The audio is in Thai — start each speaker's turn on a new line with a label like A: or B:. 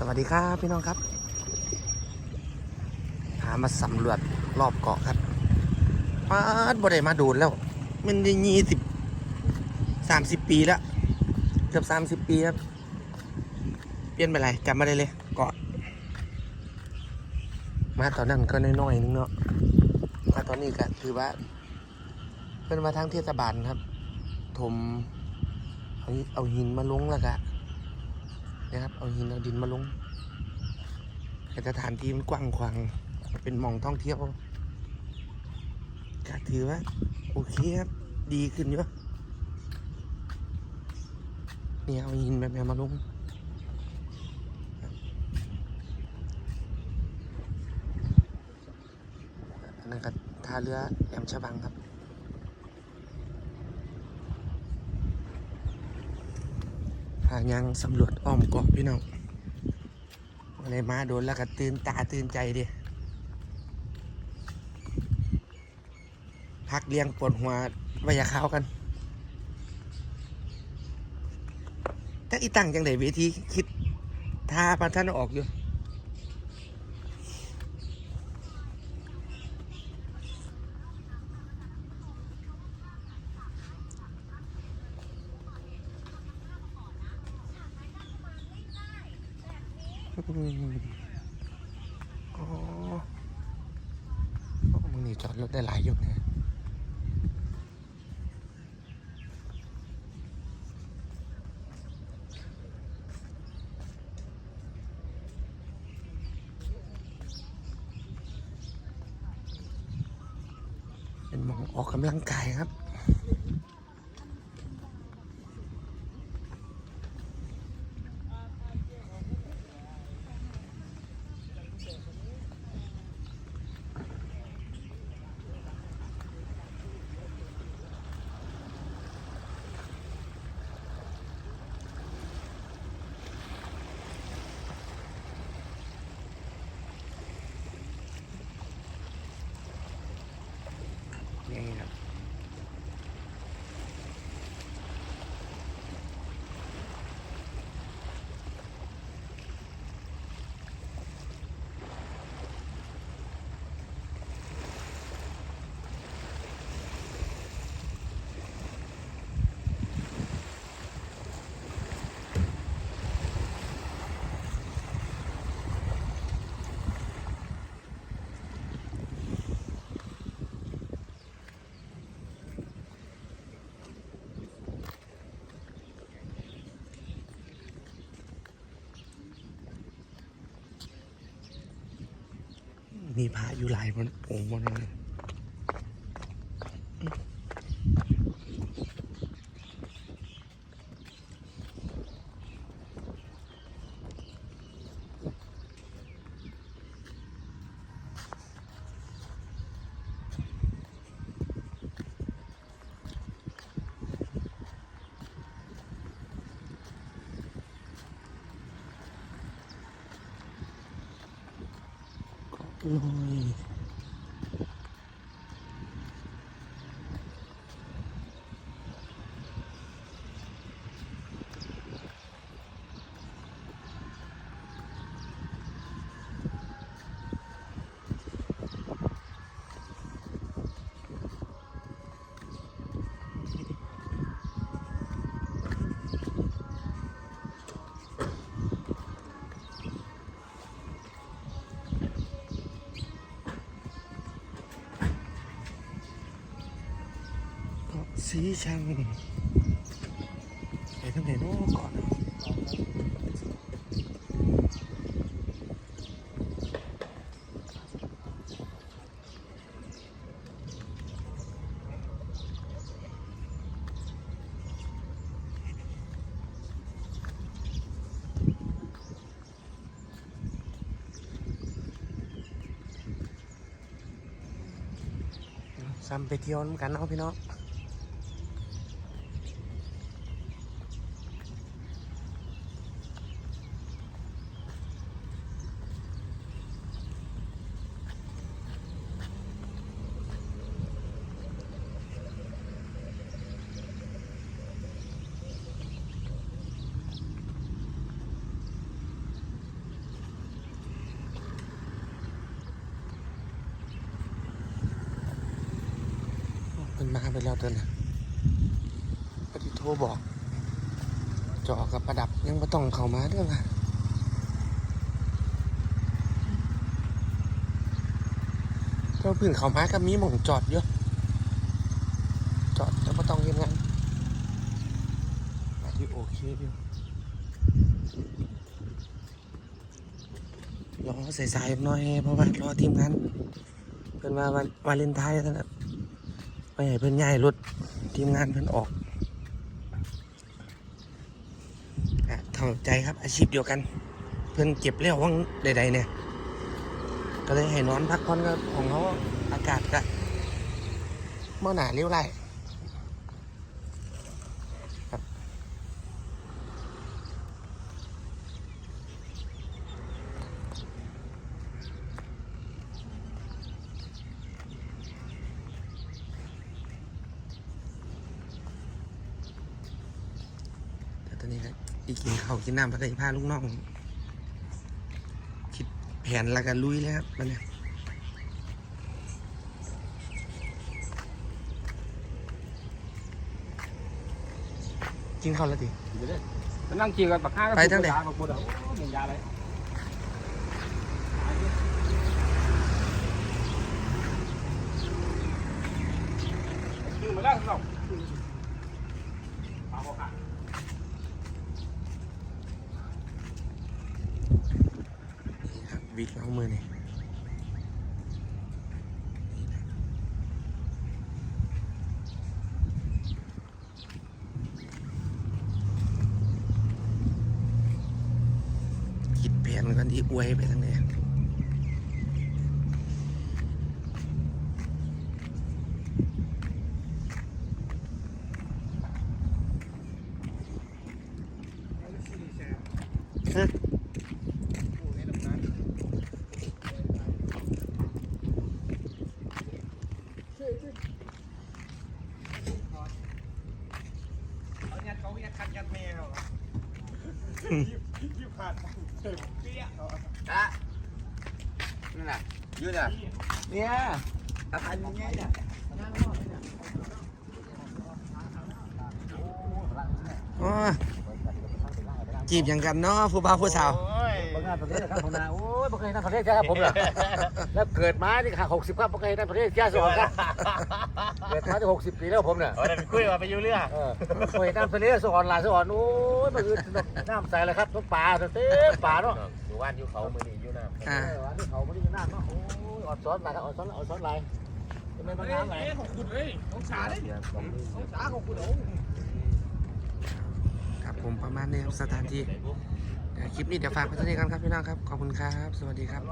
A: สวัสดีครับพี่น้องครับพามาสำรวจรอบเกาะครับปาดบ่ได้มาโดนแล้ว มันได้ยี่สิบสามสิบปีแล้ว เกือบสามสิบปีครับ เปลี่ยนไปไรจำไม่ได้เลยเกาะ มาตอนนั้นก็น้อยๆนึงเนาะ มาตอนนี้ก็ถือว่า เป็นมาทางเทศบาลครับ ถม เอาเอาหินมาลงแล้วก็ นะครับ เอาหินเอาดินมาลงแต่สถานที่มันกว้างขวางเป็นมองท่องเที่ยวก็ถือว่าโอเคครับ ดีขึ้นเยอะเนี่ยเอาหินแบบมาลงนนั้นก็ท่าเรือแอมชะบังครับายังสำรวจอ้อมเกาะพี่น้องอะไรมาโดนแล้วก็ตื่นตาตื่นใจดิพักเลี้ยงปวดหัวไวายาข้าวกันถ้าอีตั้งจังไดเวทีคิดท่าพันท่านออกอยู่ อ๋อมึงนี่จอดรถได้หลายอยุกนะเป็นมองออกกำลังกายครับ มีพระอยู่หลายมันองค์มัน เสีชังไปทางไหนนาะเกาะซ้ำไปเที่ยวนำกันเนาะพี่น้อง นมาไปแล้วเตือนนะพอดีโทรบอกจอกับประดับยังไม่ต้องเข้ามาเด้อค่ะก็เพิ่งเข้ามาก็มีหม่องจอดเยอะจอดแล้วไม่ต้องเห็นงานอันที่โอเคอยู่รอใสายๆหน่อยเพราะว่ารอทีมงานเพิ่นมาวันวาเลนไทน์ท่านนะ ไปให้เพื่อนง่ายรถทีมงานเพื่อนออกอทำใจครับอาชีพเดียวกัน เพื่อนเก็บแล้วว่างใด ๆ เนี่ย ก็เลยให้นอนพักผ่อนก็ของเขาอากาศก็เมื่อหนาเลี้ยวไล่ครับแต่ต อนนี้ก็อีกกินข้าวกินน้ำพักพาลูกน้อง คิดแผนแล้วก็ลุยเลยครับมันเนี่ยกินข้าวแล้วดิ
B: มันนั่งกินกันปักห้าก็
A: ไปทางไหน
B: ยาบักบุดอะโอ้ยมึงยาอะไรคือมาแล้วเราเอาค่ะ
A: นี่ครับวิกเอามือนี่คิดแผนกันที่อวยไปทั้งไหนฮะ
B: เขายัดเขายัดคัดยัดแม่เขายิบขาดเปี้ยเขา
C: อะนั่นน่ะยืนอะเนี่ยอาคารอย่างเงี้ยเนี่ย
A: อ๋อ จีบอย่างกันเนาะผู้บ่าวผู้สาว
C: โอ้ยบางงานประเทศครับผมนะโอ้ยบ่เคยนั่งประเทศแค่ครับผมเหรอแล้วเกิดมานี่ค่ะหกสิบครับบ่เคยนั่งประเทศแค่สองครับเกิดมาที่หกสิบปีแล้วผมเนี่ย
B: เออไปคุยมาไปยูเรื่อง
C: เออเคยนั่งประเทศสอนหลานสอนโอ้ยมันคือน้ำใสเลยครับน้ำปลาเต็มป่าเนาะ
B: อยู่บ้านอยู่เขามือนี่อยู่น้ำ
A: อ่า
C: เอออันนี้เขาไม่ได้น้ำเนาะโอ้ยอดซ้อนหลายครับอดซ้อนอดซ้อนหลายจะไม่มาน้ำไหล
B: ของคุณเลยของสาเลยของสาของคุณโอ้
A: ครับผมประมาณนี้ครับสถานที่คลิปนี้เดี๋ยวฝากไว้เท่านี้กันครับพี่น้องครับ ขอบคุณครับ สวัสดีครับ